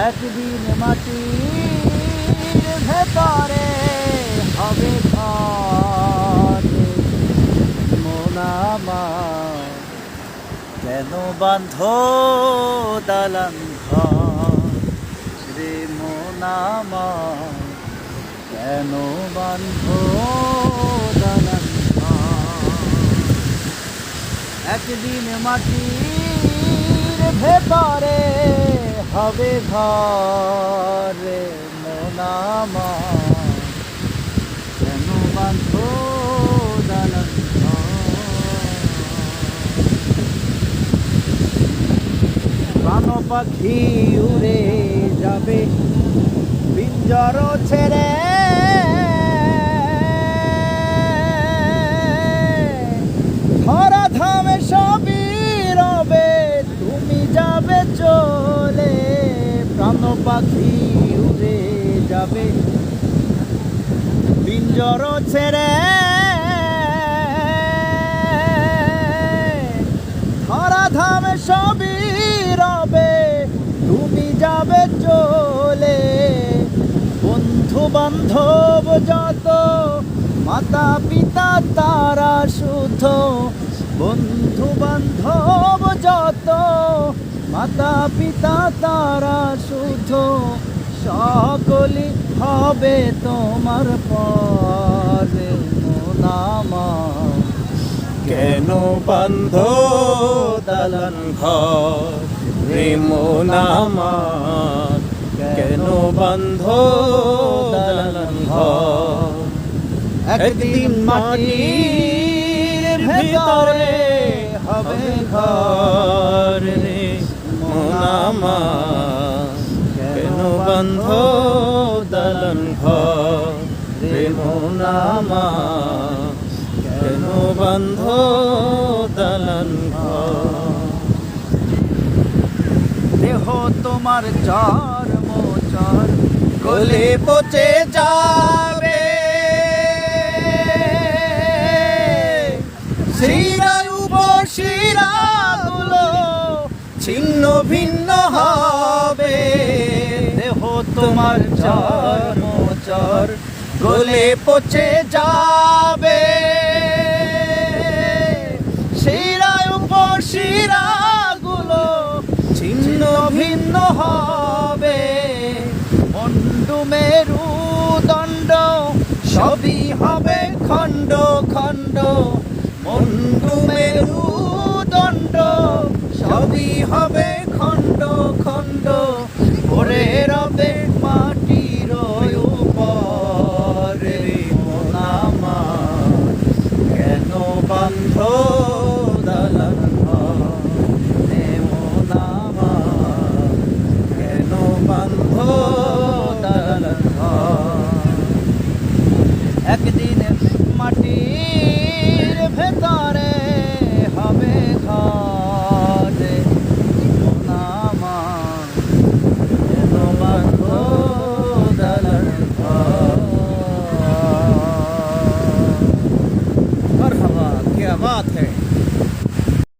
একদিন মাটির ভেতরে হবে ঘর মোনামা কেন বান্ধ দালান ঘর? রে মোনামা কেন বান্ধ দালান একদিন মাটির ভেতরে হবে ঘরে পাখি উড়ে যাবে পিঞ্জর ছেড়ে। ধরা ধামে সবই রবে তুমি যাবে চলে প্রাণ পাখি উড়ে যাবে পিঞ্জর ছেড়ে। ধরা ধামে সবই রবে, তুমি যাবে চলে। বন্ধু বান্ধব যত মাতা পিতা তারা শুদ্ধ। বন্ধু বান্ধব যত মাতা পিতা তারা শুদ্ধ। সকলই হবে তোমার পরে মোনামা কেন বন্ধ দালান ঘর নামার কেন বন্ধ দালান ঘর? একদিন ভেতরে হবে ঘর রে কেন বন্ধ দালান ঘর কেন বন্ধ দালান দেহ তোমার চার মোচার গলে পচে যাবে। শিরায় ছিন্ন ভিন্ন হবে। তোমার চার মোচার গলে পচে যাবে। শিরায় উপশিরা গুলো ছিন্ন ভিন্ন হবে। মন্ডু মেরু দণ্ড সবই হবে খণ্ড খণ্ড। মন্ডু মেরু দণ্ড সবই হবে মাটির